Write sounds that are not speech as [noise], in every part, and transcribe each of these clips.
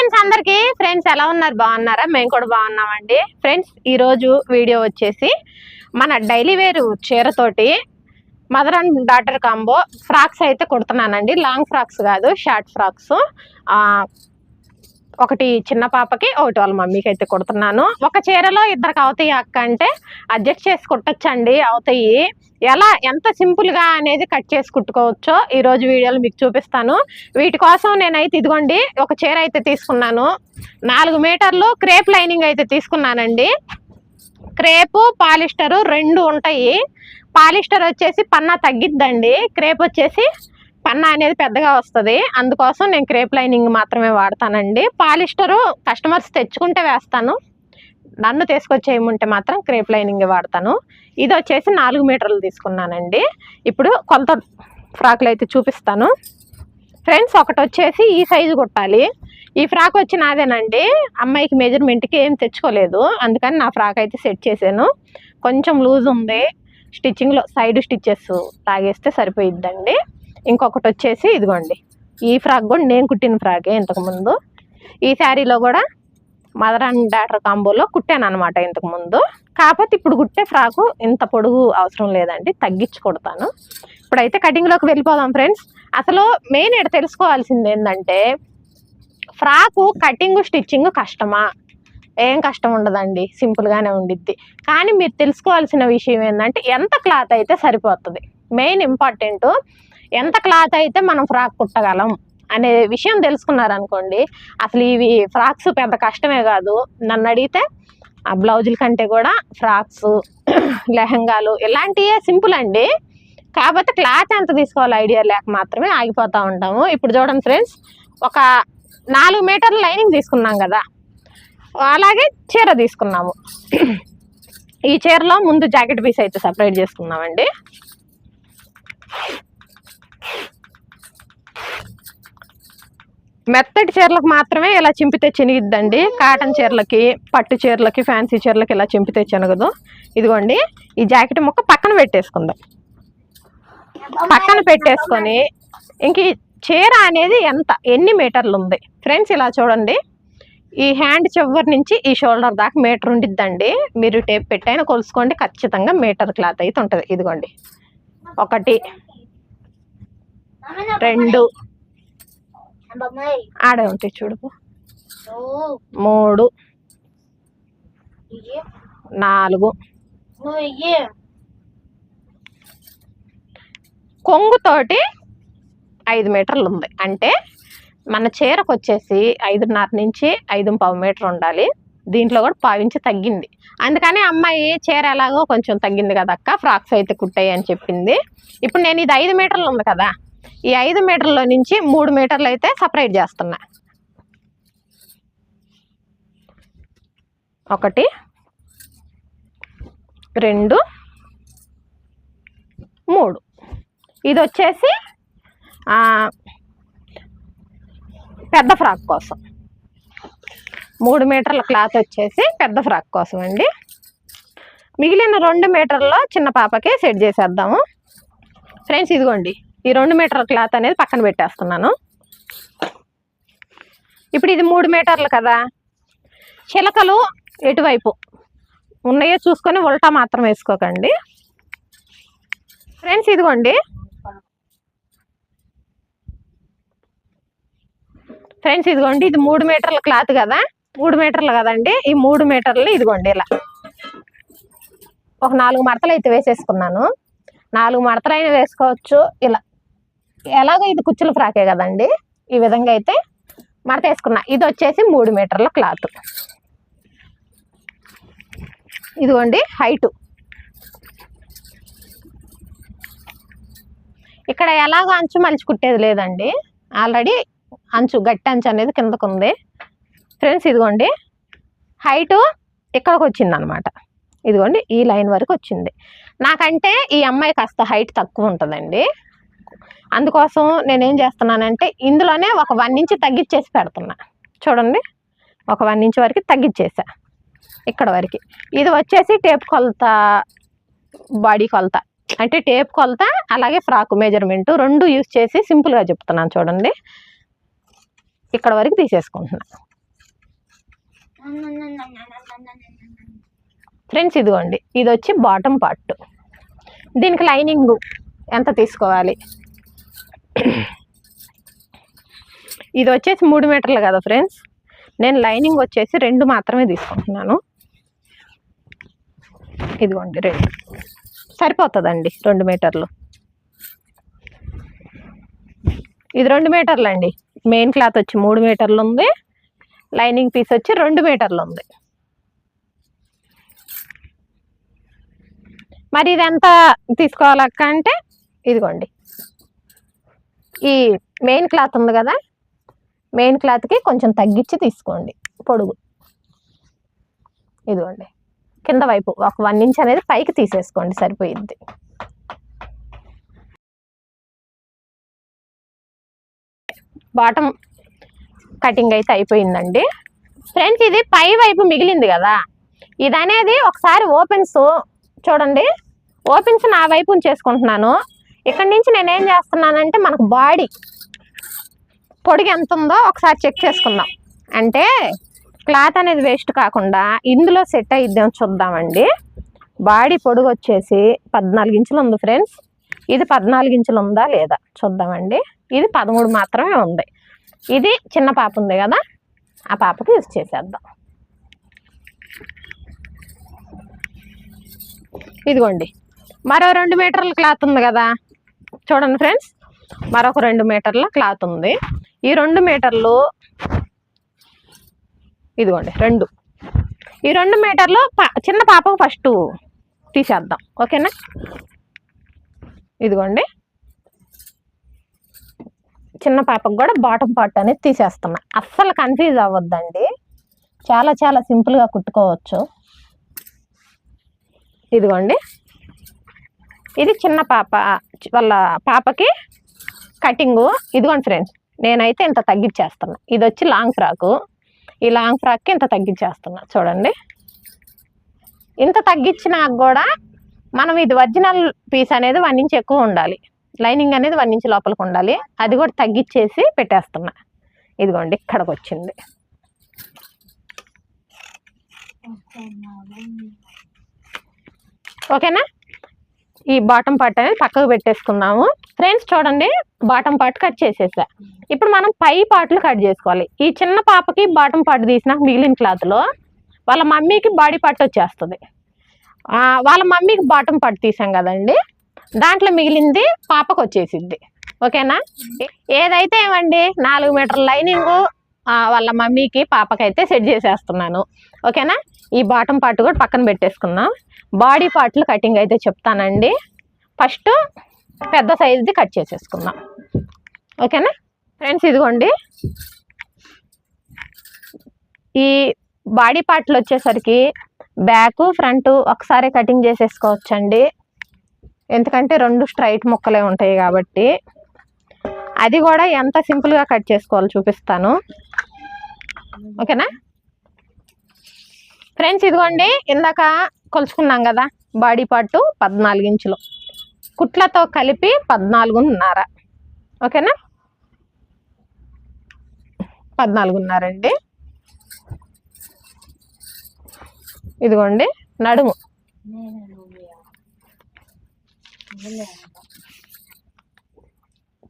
Friends అందరికి friends ఎలా ఉన్నారు? బాగున్నారా? మేము కూడా బాగున్నామండి. ఫ్రెండ్స్ ఈరోజు వీడియో వచ్చేసి మన daily wear చీరతోటి mother and daughter combo frocks అయితే కుడుతున్నానండి. లాంగ్ ఫ్రాక్స్ కాదు షార్ట్ ఫ్రాక్స్. ఒకటి చిన్న పాపకి ఒకటి వాళ్ళ మమ్మీకి అయితే కుడుతున్నాను. ఒక చీరలో ఇద్దరికి అవుతాయి అక్క అంటే అడ్జస్ట్ చేసి కుట్టచ్చండి అవుతాయి. ఎలా ఎంత సింపుల్గా అనేది కట్ చేసి కుట్టుకోవచ్చో ఈరోజు వీడియోలు వీడియోలో మీకు చూపిస్తాను. వీటి కోసం నేనైతే ఇదిగోండి ఒక చీర అయితే తీసుకున్నాను. నాలుగు మీటర్లు క్రేప్ లైనింగ్ అయితే తీసుకున్నానండి. క్రేపు పాలిస్టరు రెండు ఉంటాయి. పాలిస్టర్ వచ్చేసి పన్నా తగ్గిద్దండి. క్రేప్ వచ్చేసి పన్నా అనేది పెద్దగా వస్తుంది. అందుకోసం నేను క్రేప్ లైనింగ్ మాత్రమే వాడతానండి. పాలిస్టరు కస్టమర్స్ తెచ్చుకుంటే వేస్తాను. నన్ను తీసుకొచ్చేయమంటే మాత్రం క్రేప్ లైనింగ్ వాడతాను. ఇది వచ్చేసి నాలుగు మీటర్లు తీసుకున్నానండి. ఇప్పుడు కొలత ఫ్రాక్లు అయితే చూపిస్తాను. ఫ్రెండ్స్ ఒకటి వచ్చేసి ఈ సైజు కుట్టాలి. ఈ ఫ్రాక్ వచ్చి నాదేనండి. అమ్మాయికి మెజర్మెంట్కి ఏం తెచ్చుకోలేదు. అందుకని నా ఫ్రాక్ అయితే సెట్ చేశాను. కొంచెం లూజ్ ఉంది స్టిచ్చింగ్లో సైడ్ స్టిచ్చెస్ తాగేస్తే సరిపోయిద్దండి. ఇంకొకటి వచ్చేసి ఇదిగోండి. ఈ ఫ్రాక్ కూడా నేను కుట్టిన ఫ్రాకే ఇంతకుముందు. ఈ శారీలో కూడా మదర్ అండ్ డాటర్ కాంబోలో కుట్టాను అనమాట ఇంతకుముందు. కాకపోతే ఇప్పుడు కుట్టే ఫ్రాకు ఇంత పొడుగు అవసరం లేదండి తగ్గించి కుడతాను. ఇప్పుడైతే కటింగ్లోకి వెళ్ళిపోదాం ఫ్రెండ్స్. అసలు మెయిన్ ఇక్కడ తెలుసుకోవాల్సింది ఏంటంటే ఫ్రాకు కటింగ్ స్టిచ్చింగ్ కష్టమా? ఏం కష్టం ఉండదండి సింపుల్గానే ఉండిద్ది. కానీ మీరు తెలుసుకోవాల్సిన విషయం ఏంటంటే ఎంత క్లాత్ అయితే సరిపోతుంది. మెయిన్ ఇంపార్టెంట్ ఎంత క్లాత్ అయితే మనం ఫ్రాక్ కుట్టగలం అనే విషయం తెలుసుకున్నారనుకోండి అసలు ఇవి ఫ్రాక్స్ పెద్ద కష్టమే కాదు. నన్ను అడిగితే ఆ బ్లౌజుల కంటే కూడా ఫ్రాక్స్ [clears throat] లెహంగాలు ఇలాంటివే సింపుల్ అండి. కాకపోతే క్లాత్ ఎంత తీసుకోవాలి ఐడియా లేక మాత్రమే ఆగిపోతూ ఉంటాము. ఇప్పుడు చూడండి ఫ్రెండ్స్ ఒక నాలుగు మీటర్ల లైనింగ్ తీసుకున్నాం కదా. అలాగే చీర తీసుకున్నాము. [clears throat] ఈ చీరలో ముందు జాకెట్ పీస్ అయితే సపరేట్ చేసుకున్నామండి. మెత్తటి చీరలకు మాత్రమే ఇలా చింపితే చినిగిద్దండి కాటన్ చీరలకి పట్టు చీరలకి ఫ్యాన్సీ చీరలకి ఇలా చింపితే చినగదు ఇదిగోండి ఈ జాకెట్ ముక్క పక్కన పెట్టేసుకుందాం. పక్కన పెట్టేసుకొని ఇంక చీర అనేది ఎంత ఎన్ని మీటర్లు ఉంది? ఫ్రెండ్స్ ఇలా చూడండి. ఈ హ్యాండ్ చివరి నుంచి ఈ షోల్డర్ దాకా మీటర్ ఉండిద్దండి. మీరు టేప్ పెట్టైనా కొలుసుకోండి. ఖచ్చితంగా మీటర్ క్లాత్ అయితే ఉంటుంది. ఇదిగోండి. ఒకటి రెండు ఆడే ఉంటాయి చూడు. మూడు. నాలుగు. కొంగుతోటి ఐదు మీటర్లు ఉంది. అంటే మన చీరకు వచ్చేసి ఐదున్నర నుంచి ఐదు పావు మీటర్ ఉండాలి. దీంట్లో కూడా పావించి తగ్గింది. అందుకని అమ్మాయి చీర ఎలాగో కొంచెం తగ్గింది కదా అక్క. ఫ్రాక్స్ అయితే కుట్టాయి అని చెప్పింది. ఇప్పుడు నేను ఇది ఐదు మీటర్లు ఉంది కదా. ఈ ఐదు మీటర్ల నుంచి మూడు మీటర్లు అయితే సపరేట్ చేస్తున్నా. ఒకటి రెండు మూడు. ఇది వచ్చేసి పెద్ద ఫ్రాక్ కోసం. మూడు మీటర్ల క్లాత్ వచ్చేసి పెద్ద ఫ్రాక్ కోసం అండి. మిగిలిన రెండు మీటర్లో చిన్న పాపకి సెట్ చేసేద్దాము. ఫ్రెండ్స్ ఇదిగోండి. ఈ రెండు మీటర్ల క్లాత్ అనేది పక్కన పెట్టేస్తున్నాను. ఇప్పుడు ఇది మూడు మీటర్లు కదా. చిలకలు ఎటువైపు ఉన్నాయో చూసుకొని ఉల్టా మాత్రం వేసుకోకండి. ఫ్రెండ్స్ ఇదిగోండి. ఫ్రెండ్స్ ఇదిగోండి. ఇది మూడు మీటర్ల క్లాత్ కదా. మూడు మీటర్లు కదండి. ఈ మూడు మీటర్లు ఇదిగోండి ఇలా. ఒక నాలుగు మడతలు అయితే వేసేసుకున్నాను. నాలుగు మడతలు అయినా వేసుకోవచ్చు. ఇలా. ఎలాగో ఇది కుచ్చుల ఫ్రాకే కదండి. ఈ విధంగా అయితే మడత వేసుకున్నా ఇది వచ్చేసి మూడు మీటర్ల క్లాత్. ఇదిగోండి హైటు. ఇక్కడ ఎలాగో అంచు మలిచి కుట్టేది లేదండి. ఆల్రెడీ అంచు గట్టి అంచు అనేది కిందకు ఉంది ఫ్రెండ్స్ ఇదిగోండి హైటు ఇక్కడికి వచ్చింది అనమాట ఇదిగోండి ఈ లైన్ వరకు వచ్చింది. నాకంటే ఈ అమ్మాయి కాస్త హైట్ తక్కువ ఉంటుందండి. అందుకోసం నేనేం చేస్తున్నానంటే ఇందులోనే ఒక వన్ ఇంచ్ తగ్గించేసి పెడుతున్నా. చూడండి ఒక వన్ ఇంచ్ వరకు తగ్గించేసా ఇక్కడ వరకు. ఇది వచ్చేసి టేప్ కొలత బాడీ కొలత. అంటే టేప్ కొలత అలాగే ఫ్రాక్ మెజర్మెంట్ రెండు యూస్ చేసి సింపుల్గా చెప్తున్నాను చూడండి. ఇక్కడ వరకు తీసేసుకుంటున్నా. ఫ్రెండ్స్ ఇదిగోండి ఇది వచ్చి బాటమ్ పార్ట్. దీనికి లైనింగ్ ఎంత తీసుకోవాలి? ఇది వచ్చేసి మూడు మీటర్లు కదా ఫ్రెండ్స్? నేను లైనింగ్ వచ్చేసి రెండు మాత్రమే తీసుకుంటున్నాను. ఇదిగోండి రెండు. సరిపోతుందండి రెండు మీటర్లు. ఇది రెండు మీటర్లు అండి మెయిన్ క్లాత్ వచ్చి మూడు మీటర్లు ఉంది లైనింగ్ పీస్ వచ్చి రెండు మీటర్లు ఉంది మరి ఇది ఎంత తీసుకోవాలక్క అంటే ఇదిగోండి ఈ మెయిన్ క్లాత్ ఉంది కదా? మెయిన్ క్లాత్కి కొంచెం తగ్గించి తీసుకోండి పొడుగు. ఇదిగోండి. కింద వైపు ఒక వన్ ఇంచ్ అనేది పైకి తీసేసుకోండి సరిపోయిద్ది. బాటమ్ కటింగ్ అయితే అయిపోయిందండి. ఫ్రెండ్స్ ఇది పై వైపు మిగిలింది కదా? ఇది అనేది ఒకసారి ఓపెన్స్ చూడండి. ఓపెన్స్ నా వైపు చేసుకుంటున్నాను ఇక్కడ నుంచి నేనేం చేస్తున్నానంటే మనకు బాడీ పొడిగి ఎంత ఉందో ఒకసారి చెక్ చేసుకుందాం. అంటే క్లాత్ అనేది వేస్ట్ కాకుండా ఇందులో సెట్ అయిద్దాం చూద్దామండి. బాడీ పొడుగు వచ్చేసి పద్నాలుగు ఇంచులు ఉంది ఫ్రెండ్స్. ఇది పద్నాలుగు ఇంచులు ఉందా లేదా చూద్దామండి. ఇది పదమూడు మాత్రమే ఉంది. ఇది చిన్న పాప ఉంది కదా ఆ పాపకి యూజ్ చేసేద్దాం. ఇదిగోండి. మరో రెండు మీటర్ల క్లాత్ ఉంది కదా చూడండి ఫ్రెండ్స్ మరొక రెండు మీటర్ల క్లాత్ ఉంది. ఈ రెండు మీటర్లు ఇదిగోండి రెండు. ఈ రెండు మీటర్లు ప- చిన్న పాపకు ఫస్ట్ తీసేద్దాం. ఓకేనా? ఇదిగోండి. చిన్న పాపకు కూడా బాటమ్ పార్ట్ అనేది తీసేస్తున్నా. అస్సలు కన్ఫ్యూజ్ అవ్వద్దండి. చాలా చాలా సింపుల్గా కుట్టుకోవచ్చు. ఇదిగోండి. ఇది చిన్న పాప వాళ్ళ పాపకి కటింగు. ఇదిగోండి ఫ్రెండ్స్ నేనైతే ఇంత తగ్గించేస్తున్నా ఇది వచ్చి లాంగ్ ఫ్రాకు. ఈ లాంగ్ ఫ్రాక్కి ఇంత తగ్గించేస్తున్నా చూడండి. ఇంత తగ్గించినా కూడా మనం ఇది ఒరిజినల్ పీస్ అనేది వన్ ఇంచ్ ఎక్కువ ఉండాలి. లైనింగ్ అనేది వన్ ఇంచ్ లోపలికి ఉండాలి. అది కూడా తగ్గించేసి పెట్టేస్తున్నా. ఇదిగోండి ఇక్కడికి వచ్చింది ఓకేనా? ఈ బాటం పార్ట్ అనేది పక్కకు పెట్టేసుకున్నాము. ఫ్రెండ్స్ చూడండి బాటం పార్ట్ కట్ చేసేసా. ఇప్పుడు మనం పై పార్ట్లు కట్ చేసుకోవాలి. ఈ చిన్న పాపకి బాటం పార్ట్ తీసిన మిగిలిన క్లాత్లో వాళ్ళ మమ్మీకి బాడీ పార్ట్ వచ్చేస్తుంది. వాళ్ళ మమ్మీకి బాటమ్ పార్ట్ తీసాం కదండి. దాంట్లో మిగిలింది పాపకు వచ్చేసిద్ది. ఓకేనా? ఏదైతే ఏమండి? నాలుగు మీటర్ లైనింగ్ వాళ్ళ మమ్మీకి పాపకైతే సెట్ చేసేస్తున్నాను. ఓకేనా? ఈ బాటం పార్ట్ కూడా పక్కన పెట్టేసుకున్నాం బాడీ పార్ట్లు కటింగ్ అయితే చెప్తానండి. ఫస్ట్ పెద్ద సైజుది కట్ చేసేసుకుందాం. ఓకేనా? ఫ్రెండ్స్ ఇదిగోండి. ఈ బాడీ పార్ట్లు వచ్చేసరికి బ్యాక్ ఫ్రంట్ ఒకసారి కటింగ్ చేసేసుకోవచ్చండి. ఎందుకంటే రెండు స్ట్రైట్ ముక్కలే ఉంటాయి కాబట్టి. అది కూడా ఎంత సింపుల్గా కట్ చేసుకోవాలో చూపిస్తాను. ఓకేనా? ఫ్రెండ్స్ ఇదిగోండి. ఇందాక కొలుచుకున్నాం కదా బాడీ పార్ట్ పద్నాలుగు ఇంచులు. కుట్లతో కలిపి పద్నాలుగున్నర. ఓకేనా? పద్నాలుగున్నరండి ఇదిగోండి నడుము.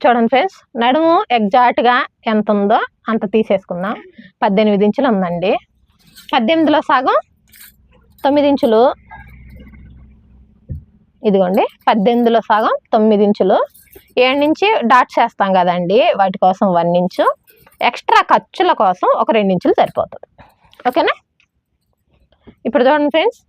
చూడండి ఫ్రెండ్స్ నడుము ఎగ్జాక్ట్గా ఎంత ఉందో అంత తీసేసుకుందాం. పద్దెనిమిది ఇంచులు ఉందండి. పద్దెనిమిదిలో సగం తొమ్మిది ఇంచులు ఇదిగోండి పద్దెనిమిదిలో సగం తొమ్మిది ఇంచులు ఏడు నుంచి డాట్స్ వేస్తాం కదండి వాటి కోసం వన్ ఇంచు. ఎక్స్ట్రా ఖర్చుల కోసం ఒక రెండు ఇంచులు సరిపోతుంది. ఓకేనా? ఇప్పుడు చూడండి ఫ్రెండ్స్.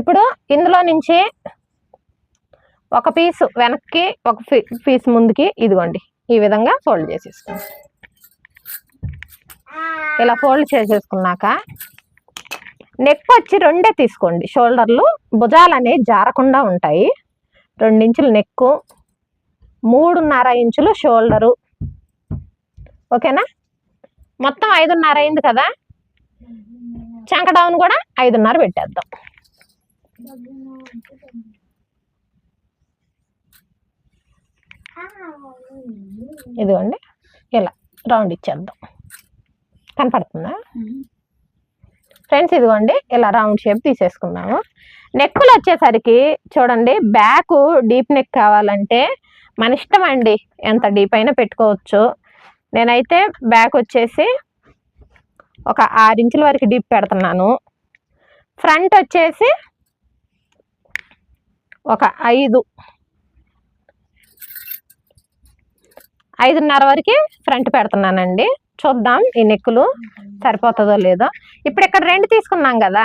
ఇప్పుడు ఇందులో నుంచి ఒక పీస్ వెనక్కి ఒక పీస్ ముందుకి ఇదిగోండి. ఈ విధంగా ఫోల్డ్ చేసేసుకోండి. ఇలా ఫోల్డ్ చేసేసుకున్నాక నెక్ వచ్చి రెండే తీసుకోండి. షోల్డర్లు భుజాలు అనేవి జారకుండా ఉంటాయి. రెండించులు నెక్కు మూడున్నర ఇంచులు షోల్డరు. ఓకేనా? మొత్తం ఐదున్నర అయింది కదా? చంక డౌన్ కూడా ఐదున్నర పెట్టేద్దాం. ఇదిగోండి. ఇలా రౌండ్ ఇచ్చేద్దాం. కనపడుతుందా? ఫ్రెండ్స్ ఇదిగోండి ఇలా రౌండ్ షేప్ తీసేసుకున్నాము నెక్కులు వచ్చేసరికి చూడండి బ్యాక్ డీప్ నెక్ కావాలంటే మన ఇష్టం అండి. ఎంత డీప్ అయినా పెట్టుకోవచ్చు. నేనైతే బ్యాక్ వచ్చేసి ఒక ఆరు ఇంచుల వరకు డీప్ పెడుతున్నాను. ఫ్రంట్ వచ్చేసి ఒక ఐదు ఐదున్నర వరకు ఫ్రంట్ పెడుతున్నానండి. చూద్దాం ఈ నెక్కులు సరిపోతుందో లేదో. ఇప్పుడు ఇక్కడ రెండు తీసుకున్నాం కదా.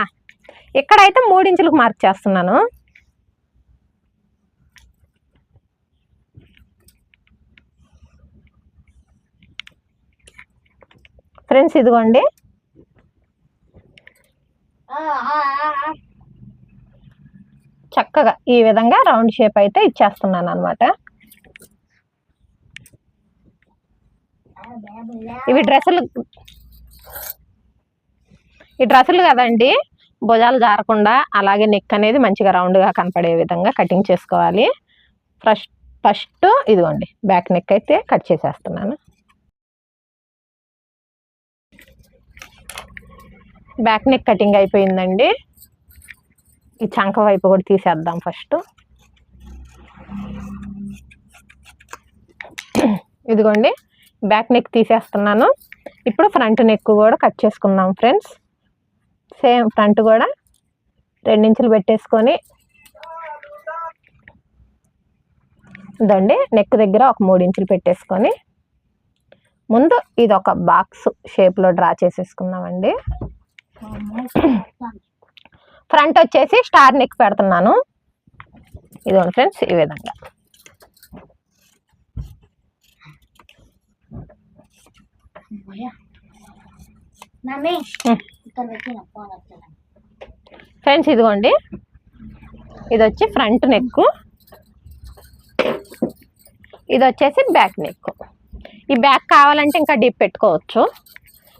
ఇక్కడైతే మూడు ఇంచులకు మార్క్ చేస్తున్నాను. ఫ్రెండ్స్ ఇదిగోండి. చక్కగా ఈ విధంగా రౌండ్ షేప్ అయితే ఇచ్చేస్తున్నాను అనమాట ఇవి డ్రెస్సులు ఈ డ్రెస్సులు కదండి భుజాలు జారకుండా అలాగే నెక్ అనేది మంచిగా రౌండ్గా కనపడే విధంగా కటింగ్ చేసుకోవాలి. ఫస్ట్ ఫస్ట్ ఇదిగోండి బ్యాక్ నెక్ అయితే కట్ చేసేస్తున్నాను. బ్యాక్ నెక్ కటింగ్ అయిపోయిందండి. ఈ చంక వైపు కూడా తీసేద్దాం ఫస్ట్ ఇదిగోండి బ్యాక్ నెక్ తీసేస్తున్నాను. ఇప్పుడు ఫ్రంట్ నెక్ కూడా కట్ చేసుకున్నాం ఫ్రెండ్స్. సేమ్ ఫ్రంట్ కూడా రెండించులు పెట్టేసుకొని దండి నెక్ దగ్గర ఒక మూడు ఇంచులు పెట్టేసుకొని ముందు ఇది ఒక బాక్స్ షేప్లో డ్రా చేసేసుకున్నామండి ఫ్రంట్ వచ్చేసి స్టార్ నెక్ పెడుతున్నాను. ఇదిగోండి ఫ్రెండ్స్ ఈ విధంగా మమ్మీ ఉం. ఇక్కడ పెట్టిన ఫోన్ వస్తుంది ఫ్రెండ్స్ ఇదిగోండి ఇది వచ్చి ఫ్రంట్ నెక్ ఇది వచ్చేసి బ్యాక్ నెక్ ఈ బ్యాక్ కావాలంటే ఇంకా డీప్ పెట్టుకోవచ్చు.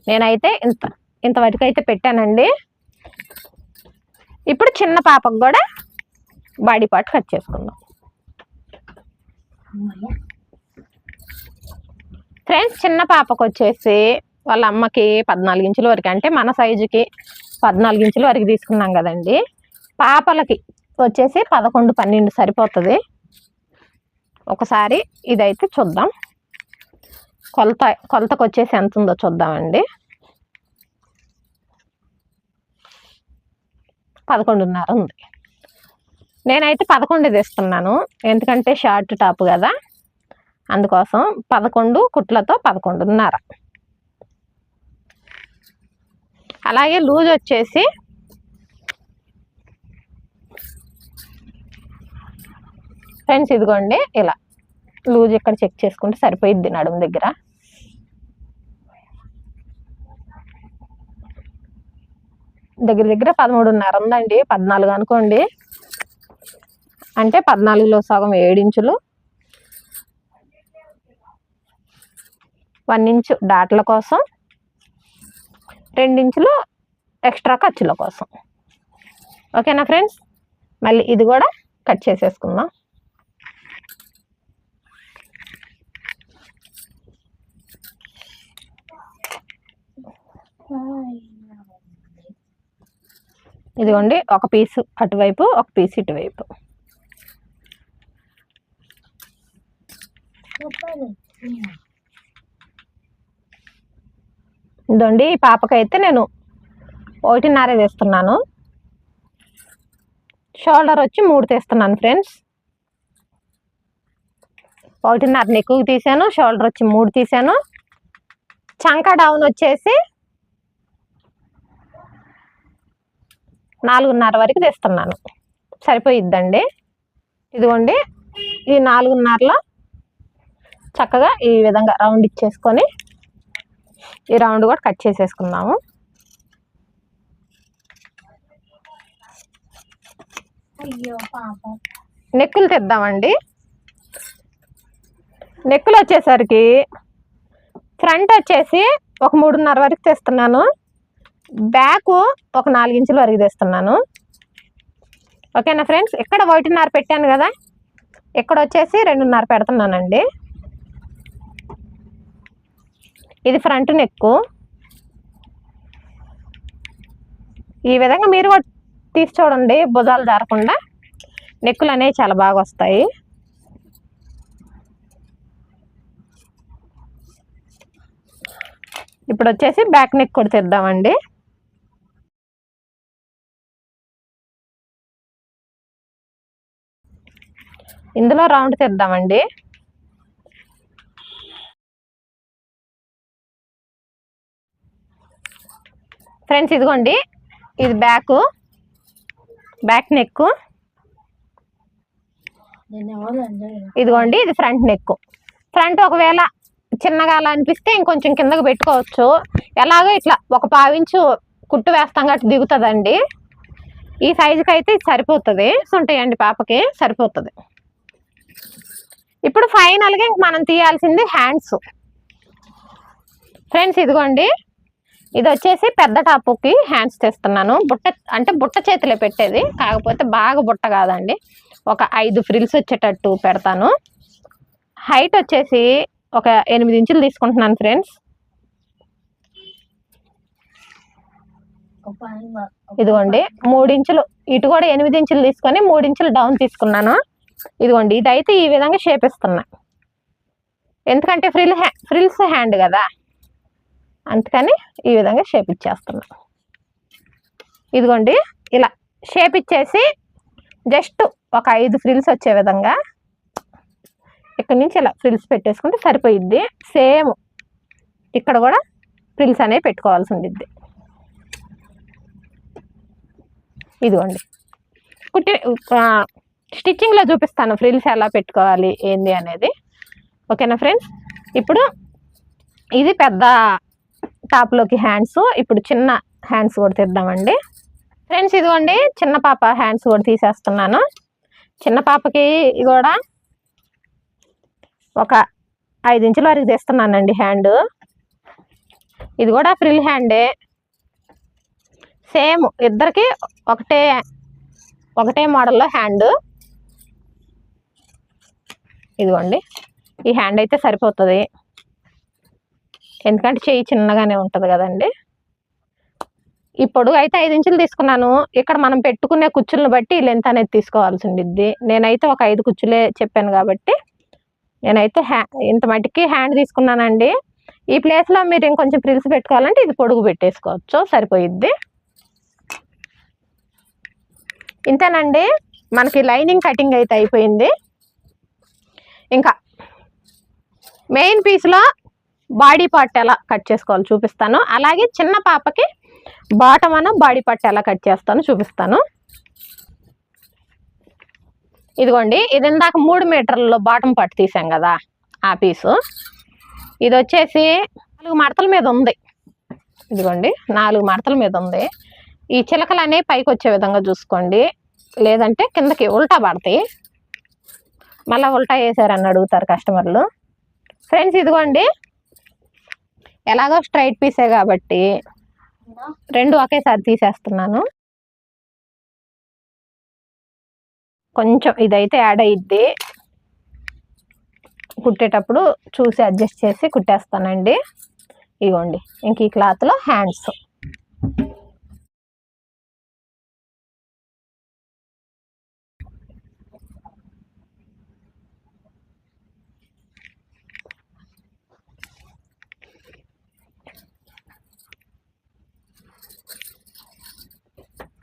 నేనైతే ఇంత ఇంతవరకు అయితే పెట్టానండి. ఇప్పుడు చిన్న పాపకు కూడా బాడీ పార్ట్ కట్ చేసుకుందాం. ఫ్రెండ్స్ చిన్న పాపకు వచ్చేసి వాళ్ళ అమ్మకి పద్నాలుగు ఇంచుల వరకు అంటే మన సైజుకి పద్నాలుగు ఇంచుల వరకు తీసుకున్నాం కదండి. పాపలకి వచ్చేసి పదకొండు పన్నెండు సరిపోతుంది. ఒకసారి ఇదైతే చూద్దాం. కొలత కొలతకు వచ్చేసి ఎంత ఉందో చూద్దామండి. పదకొండున్నర ఉంది. నేనైతే పదకొండు తీస్తున్నాను. ఎందుకంటే షార్ట్ టాప్ కదా. అందుకోసం పదకొండు కుట్లతో పదకొండున్నర. అలాగే లూజ్ వచ్చేసి ఫ్రెండ్స్ ఇదిగోండి ఇలా లూజ్ ఇక్కడ చెక్ చేసుకుంటే సరిపోయిద్ది నడుము దగ్గర. దగ్గర దగ్గర పదమూడున్నర ఉందండి పద్నాలుగు అనుకోండి. అంటే పద్నాలుగులో సగం ఏడించులు వన్ ఇంచు డాట్ల కోసం రెండించులు ఎక్స్ట్రా ఖర్చుల కోసం. ఓకేనా ఫ్రెండ్స్? మళ్ళీ ఇది కూడా కట్ చేసేసుకుందాం. ఇదిగోండి ఒక పీసు అటువైపు ఒక పీస్ ఇటువైపు. ఇదండి ఈ పాపకైతే నేను ఒకటిన్నర తీస్తున్నాను షోల్డర్ వచ్చి మూడు తీస్తున్నాను ఫ్రెండ్స్. ఒకటిన్నర నెక్కు తీసాను షోల్డర్ వచ్చి మూడు తీసాను చంక డౌన్ వచ్చేసి నాలుగున్నర వరకు తీస్తున్నాను. సరిపోయిద్దండి. ఇదిగోండి ఈ నాలుగున్నరలో చక్కగా ఈ విధంగా రౌండ్ ఇచ్చేసుకొని ఈ రౌండ్ కూడా కట్ చేసేసుకుందాము. అయ్యో పాప. నెక్కులు తెద్దామండి. నెక్కులు వచ్చేసరికి ఫ్రంట్ వచ్చేసి ఒక మూడున్నర వరకు తెస్తున్నాను. బ్యాక్ ఒక నాలుగు ఇంచుల వరకు తెస్తున్నాను. ఓకేనా ఫ్రెండ్స్? ఇక్కడ ఒకటిన్నర పెట్టాను కదా? ఇక్కడ వచ్చేసి రెండున్నర పెడుతున్నానండి. ఇది ఫ్రంట్ నెక్ ఈ విధంగా మీరు తీసి చూడండి భుజాలు జారకుండా. నెక్కులు అనేవి చాలా బాగా వస్తాయి. ఇప్పుడు వచ్చేసి బ్యాక్ నెక్ కూడా తెద్దామండి. ఇందులో రౌండ్ తెద్దామండి. ఫ్రెండ్స్ ఇదిగోండి. ఇది బ్యాక్. Back neck. ఇదిగోండి ఇది ఫ్రంట్ నెక్. ఫ్రంట్ ఒకవేళ చిన్నగా అలా అనిపిస్తే ఇంకొంచెం కిందకు పెట్టుకోవచ్చు. ఎలాగో ఇట్లా ఒక పావించు కుట్టు వేస్తాం కాబట్టి దిగుతుందండి. ఈ సైజుకి అయితే ఇది సరిపోతుంది. ఉంటాయండి పాపకి సరిపోతుంది. ఇప్పుడు ఫైనల్గా ఇంక మనం తీయాల్సింది హ్యాండ్స్ ఫ్రెండ్స్ ఇదిగోండి. ఇది వచ్చేసి పెద్ద టాపుకి హ్యాండ్స్ తెస్తున్నాను. బుట్ట అంటే బుట్ట చేతిలో పెట్టేది. కాకపోతే బాగా బుట్ట కాదండి. ఒక ఐదు ఫ్రిల్స్ వచ్చేటట్టు పెడతాను. హైట్ వచ్చేసి ఒక ఎనిమిది ఇంచులు తీసుకుంటున్నాను ఫ్రెండ్స్. ఇదిగోండి మూడు ఇంచులు. ఇటు కూడా ఎనిమిది ఇంచులు తీసుకొని మూడు ఇంచులు డౌన్ తీసుకున్నాను. ఇదిగోండి ఇదైతే ఈ విధంగా షేప్ ఇస్తున్నా. ఎందుకంటే ఫ్రిల్ హ్యా ఫ్రిల్స్ హ్యాండ్ కదా. అందుకని ఈ విధంగా షేప్ ఇచ్చేస్తున్నా. ఇదిగోండి ఇలా షేప్ ఇచ్చేసి జస్ట్ ఒక ఐదు ఫ్రిల్స్ వచ్చే విధంగా ఇక్కడ నుంచి ఇలా ఫ్రిల్స్ పెట్టేసుకుంటే సరిపోయిద్ది. సేమ్ ఇక్కడ కూడా ఫ్రిల్స్ అనేవి పెట్టుకోవాల్సి ఉండిద్ది. ఇదిగోండి కుట్టి స్టిచ్చింగ్లో చూపిస్తాను ఫ్రిల్స్ ఎలా పెట్టుకోవాలి ఏంది అనేది. ఓకేనా ఫ్రెండ్స్ ఇప్పుడు ఇది పెద్ద టాప్లోకి హ్యాండ్స్ ఇప్పుడు చిన్న హ్యాండ్స్ కూడా తీద్దామండి. ఫ్రెండ్స్ ఇదిగోండి చిన్న పాప హ్యాండ్స్ కూడా తీసేస్తున్నాను. చిన్న పాపకి కూడా ఒక ఐదు ఇంచుల వరకు తీస్తున్నానండి హ్యాండ్ ఇది కూడా ఫ్రిల్ హ్యాండే సేమ్ ఇద్దరికి ఒకటే ఒకటే మోడల్లో హ్యాండ్ ఇదిగోండి ఈ హ్యాండ్ అయితే సరిపోతుంది. ఎందుకంటే చేయి చిన్నగానే ఉంటుంది కదండి. ఈ పొడుగు అయితే ఐదు ఇంచులు తీసుకున్నాను. ఇక్కడ మనం పెట్టుకునే కుచ్చులను బట్టి లెంత్ అనేది తీసుకోవాల్సి ఉండిద్ది నేనైతే ఒక ఐదు కుచ్చులే చెప్పాను కాబట్టి నేనైతే హ్యా ఇంత మట్టికి హ్యాండ్ తీసుకున్నానండి. ఈ ప్లేస్లో మీరు ఇంకొంచెం ప్రిల్స్ పెట్టుకోవాలంటే ఇది పొడుగు పెట్టేసుకోవచ్చు. సరిపోయిద్ది. ఇంతేనండి. మనకి లైనింగ్ కటింగ్ అయితే అయిపోయింది. ఇంకా మెయిన్ పీస్లో బాడీ పార్ట్ ఎలా కట్ చేసుకోవాలో చూపిస్తాను. అలాగే చిన్న పాపకి బాటమ్ అన్న బాడీ పార్ట్ ఎలా కట్ చేస్తాను చూపిస్తాను. ఇదిగోండి ఇది ఇందాక మూడు మీటర్లలో బాటమ్ పార్ట్ తీసాం కదా ఆ పీసు. ఇది వచ్చేసి నాలుగు మడతల మీద ఉంది. ఇదిగోండి నాలుగు మడతల మీద ఉంది. ఈ చిలకలు అనేవి పైకి వచ్చే విధంగా చూసుకోండి. లేదంటే కిందకి ఉల్టా పడతాయి. మళ్ళీ ఉల్టా వేసారని అడుగుతారు కస్టమర్లు. ఫ్రెండ్స్ ఇదిగోండి ఎలాగో స్ట్రైట్ పీసే కాబట్టి? రెండు ఒకేసారి తీసేస్తున్నాను. కొంచెం ఇదైతే యాడ్ అయ్యిద్ది కుట్టేటప్పుడు చూసి అడ్జస్ట్ చేసి కుట్టేస్తానండి. ఇగోండి ఇంక ఈ క్లాత్లో హ్యాండ్స్.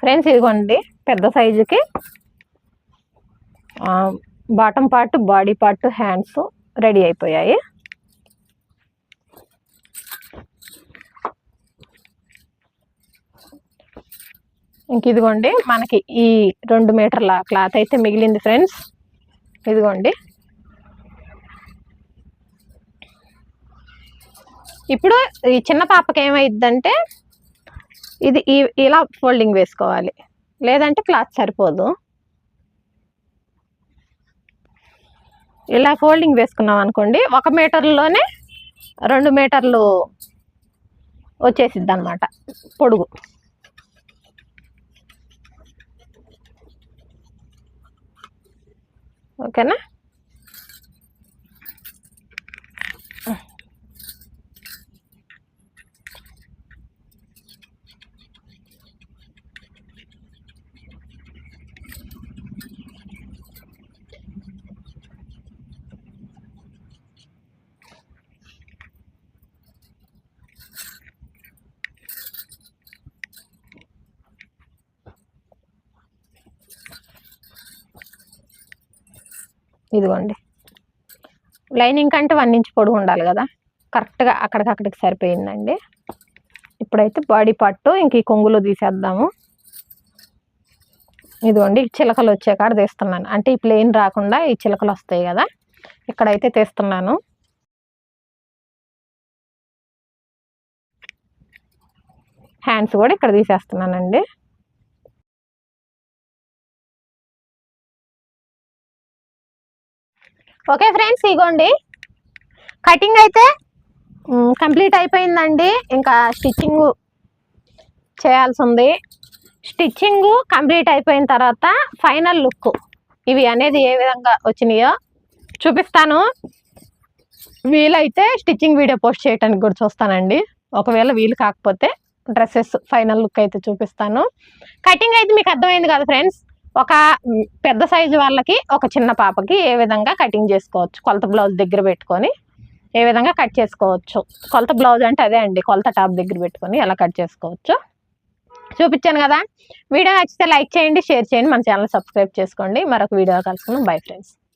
ఫ్రెండ్స్ ఇదిగోండి పెద్ద సైజుకి bottom part body part hands ready అయిపోయాయి. ఇంక ఇదిగోండి మనకి ఈ రెండు మీటర్ల క్లాత్ అయితే మిగిలింది ఫ్రెండ్స్. ఇదిగోండి. ఇప్పుడు ఈ చిన్న పాపకి ఏమైద్దంటే ఇది ఇలా ఫోల్డింగ్ వేసుకోవాలి. లేదంటే క్లాత్ సరిపోదు. ఇలా ఫోల్డింగ్ వేసుకున్నాం అనుకోండి ఒక మీటర్లోనే రెండు మీటర్లు వచ్చేసిద్ది అనమాట పొడుగు. ఓకేనా? ఇదిగోండి. లైనింగ్ కంటే వన్ ఇంచ్ పొడుగు ఉండాలి కదా. కరెక్ట్గా అక్కడికక్కడికి సరిపోయిందండి. ఇప్పుడైతే బాడీ పట్టు ఇంక ఈ కొంగులు తీసేద్దాము. ఇదిగోండి చిలకలు వచ్చే కాడ తీస్తున్నాను. అంటే ఈ ప్లెయిన్ రాకుండా ఈ చిలకలు వస్తాయి కదా. ఇక్కడైతే తీస్తున్నాను. హ్యాండ్స్ కూడా ఇక్కడ తీసేస్తున్నానండి. ఓకే ఫ్రెండ్స్ ఇగోండి. కటింగ్ అయితే కంప్లీట్ అయిపోయిందండి. ఇంకా స్టిచ్చింగ్ చేయాల్సి ఉంది స్టిచ్చింగ్ కంప్లీట్ అయిపోయిన తర్వాత ఫైనల్ లుక్ ఇవి అనేది ఏ విధంగా వచ్చినాయో చూపిస్తాను. వీలైతే స్టిచ్చింగ్ వీడియో పోస్ట్ చేయడానికి కూడా చూస్తానండి. ఒకవేళ వీలు కాకపోతే డ్రెస్సెస్ ఫైనల్ లుక్ అయితే చూపిస్తాను. కటింగ్ అయితే మీకు అర్థమైంది కదా ఫ్రెండ్స్? ఒక పెద్ద సైజు వాళ్ళకి ఒక చిన్న పాపకి ఏ విధంగా కటింగ్ చేసుకోవచ్చు? కొలత బ్లౌజ్ దగ్గర పెట్టుకొని ఏ విధంగా కట్ చేసుకోవచ్చు? కొలత బ్లౌజ్ అంటే అదే అండి కొలత టాప్ దగ్గర పెట్టుకొని ఎలా కట్ చేసుకోవచ్చు? చూపించాను కదా. వీడియో నచ్చితే లైక్ చేయండి షేర్ చేయండి మన ఛానల్ సబ్స్క్రైబ్ చేసుకోండి. మరొక వీడియో కలుసుకుందాం. Bye friends